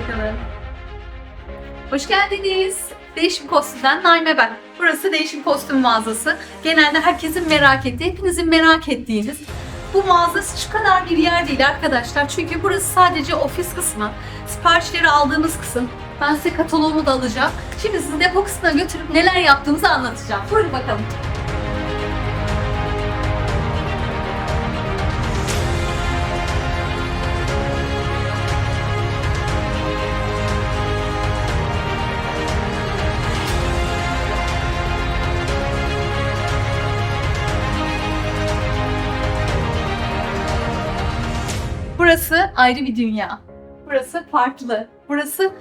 Hoşçakalın. Hoş geldiniz. Değişim Kostüm'den Naime ben. Burası Değişim Kostüm mağazası. Genelde herkesin merak ettiği, hepinizin merak ettiğiniz bu mağaza şu kadar bir yer değil arkadaşlar. Çünkü burası sadece ofis kısmı. Siparişleri aldığımız kısım. Ben size kataloğumu da alacağım. Şimdi sizi depo kısmına götürüp neler yaptığımızı anlatacağım. Buyurun bakalım. Burası ayrı bir dünya. Burası farklı. Burası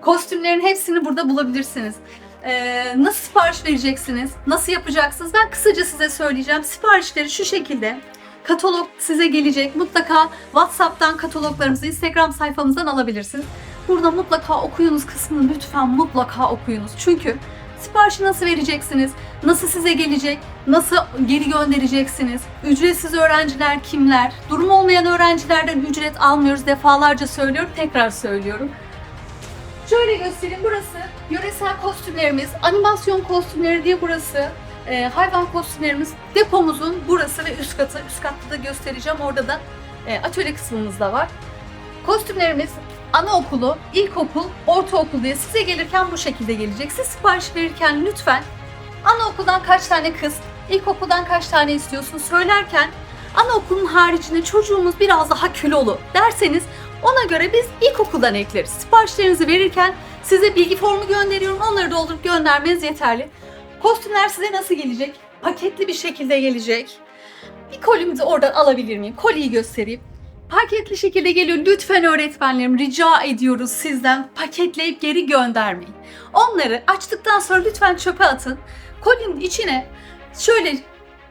kostümlerin hepsini burada bulabilirsiniz. Ee, nasıl sipariş vereceksiniz? Nasıl yapacaksınız? Ben kısaca size söyleyeceğim. Siparişleri şu şekilde. Katalog size gelecek. Mutlaka WhatsApp'tan kataloglarımızı Instagram sayfamızdan alabilirsiniz. Burada mutlaka okuyunuz kısmını lütfen mutlaka okuyunuz. Çünkü siparişi nasıl vereceksiniz? Nasıl size gelecek? Nasıl geri göndereceksiniz? Ücretsiz öğrenciler kimler? Durum olmayan öğrencilerden ücret almıyoruz. Defalarca söylüyorum, tekrar söylüyorum. Şöyle göstereyim. Burası yöresel kostümlerimiz, animasyon kostümleri diye burası. e, hayvan kostümlerimiz depomuzun burası ve üst katı. Üst katta da göstereceğim. Orada da e, atölye kısmımız da var. Kostümlerimiz anaokulu, ilkokul, ortaokul diye size gelirken bu şekilde gelecek. Siz sipariş verirken lütfen anaokuldan kaç tane kız, ilkokuldan kaç tane istiyorsun söylerken anaokulun haricinde çocuğumuz biraz daha kilolu derseniz ona göre biz ilkokuldan ekleriz. Siparişlerinizi verirken size bilgi formu gönderiyorum. Onları doldurup göndermeniz yeterli. Kostümler size nasıl gelecek? Paketli bir şekilde gelecek. Bir kolimizi oradan alabilir miyim? Koliyi göstereyim. Paketli şekilde geliyor. Lütfen öğretmenlerim rica ediyoruz sizden paketleyip geri göndermeyin. Onları açtıktan sonra lütfen çöpe atın. Kolinin içine şöyle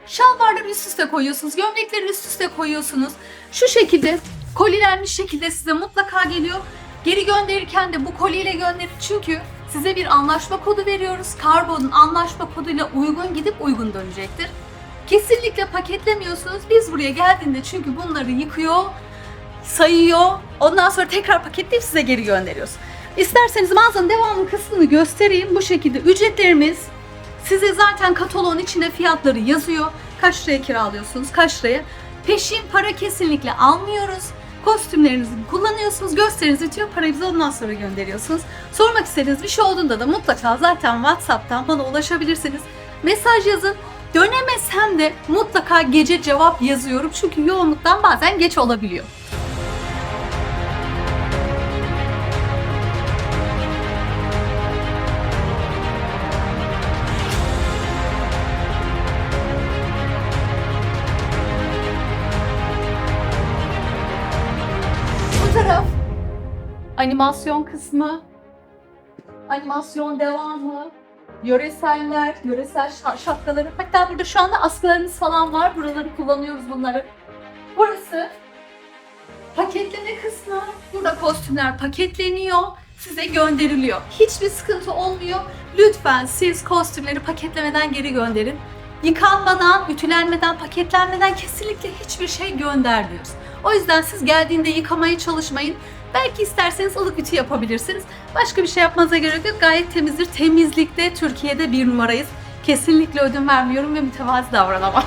şalvarları üst üste koyuyorsunuz, gömlekleri üst üste koyuyorsunuz. Şu şekilde kolilenmiş şekilde size mutlaka geliyor. Geri gönderirken de bu koliyle gönderin çünkü size bir anlaşma kodu veriyoruz. Karbonun anlaşma koduyla uygun gidip uygun dönecektir. Kesinlikle paketlemiyorsunuz. Biz buraya geldiğinde çünkü bunları yıkıyor, sayıyor. Ondan sonra tekrar paketleyip size geri gönderiyoruz. İsterseniz mağazanın devamlı kısmını göstereyim. Bu şekilde ücretlerimiz size zaten kataloğun içinde fiyatları yazıyor. Kaç liraya kiralıyorsunuz, kaç liraya. Peşin para kesinlikle almıyoruz. Kostümlerinizi kullanıyorsunuz, gösterinizi bitiyor, parayı bize ondan sonra gönderiyorsunuz. Sormak istediğiniz bir şey olduğunda da mutlaka zaten WhatsApp'tan bana ulaşabilirsiniz. Mesaj yazın. Dönemesem de mutlaka gece cevap yazıyorum. Çünkü yoğunluktan bazen geç olabiliyor. Taraf animasyon kısmı, animasyon devamı, yöreseller, yöresel şa- şapkaları. Hatta burada şu anda askılarımız falan var. Buraları kullanıyoruz bunları. Burası paketleme kısmı. Burada kostümler paketleniyor, size gönderiliyor. Hiçbir sıkıntı olmuyor. Lütfen siz kostümleri paketlemeden geri gönderin. Yıkanmadan, ütülenmeden, paketlenmeden kesinlikle hiçbir şey göndermiyoruz. O yüzden siz geldiğinde yıkamaya çalışmayın. Belki isterseniz ılık ütü yapabilirsiniz. Başka bir şey yapmanıza gerek yok. Gayet temizdir. Temizlikte Türkiye'de bir numarayız. Kesinlikle ödün vermiyorum ve mütevazi davranamam.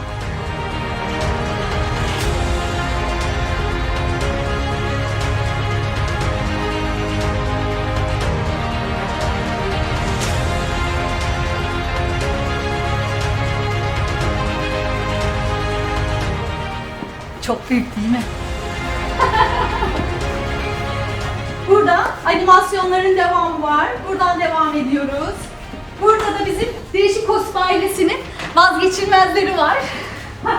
Çok büyük değil mi? Burada animasyonların devamı var. Buradan devam ediyoruz. Burada da bizim değişik kostüm ailesinin vazgeçilmezleri var.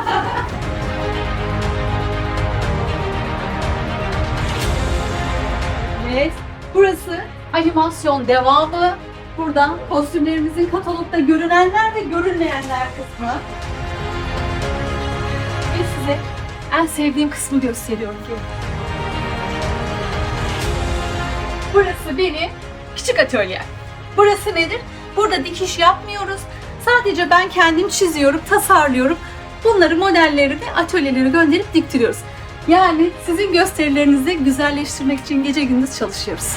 evet. Burası animasyon devamı. Buradan kostümlerimizin katalogda görünenler ve görünmeyenler kısmı. Ve size en sevdiğim kısmı gösteriyorum ki. Burası benim küçük atölyem. Burası nedir? Burada dikiş yapmıyoruz. Sadece ben kendim çiziyorum, tasarlıyorum. Bunları modellerini atölyelere gönderip diktiriyoruz. Yani sizin gösterilerinizi güzelleştirmek için gece gündüz çalışıyoruz.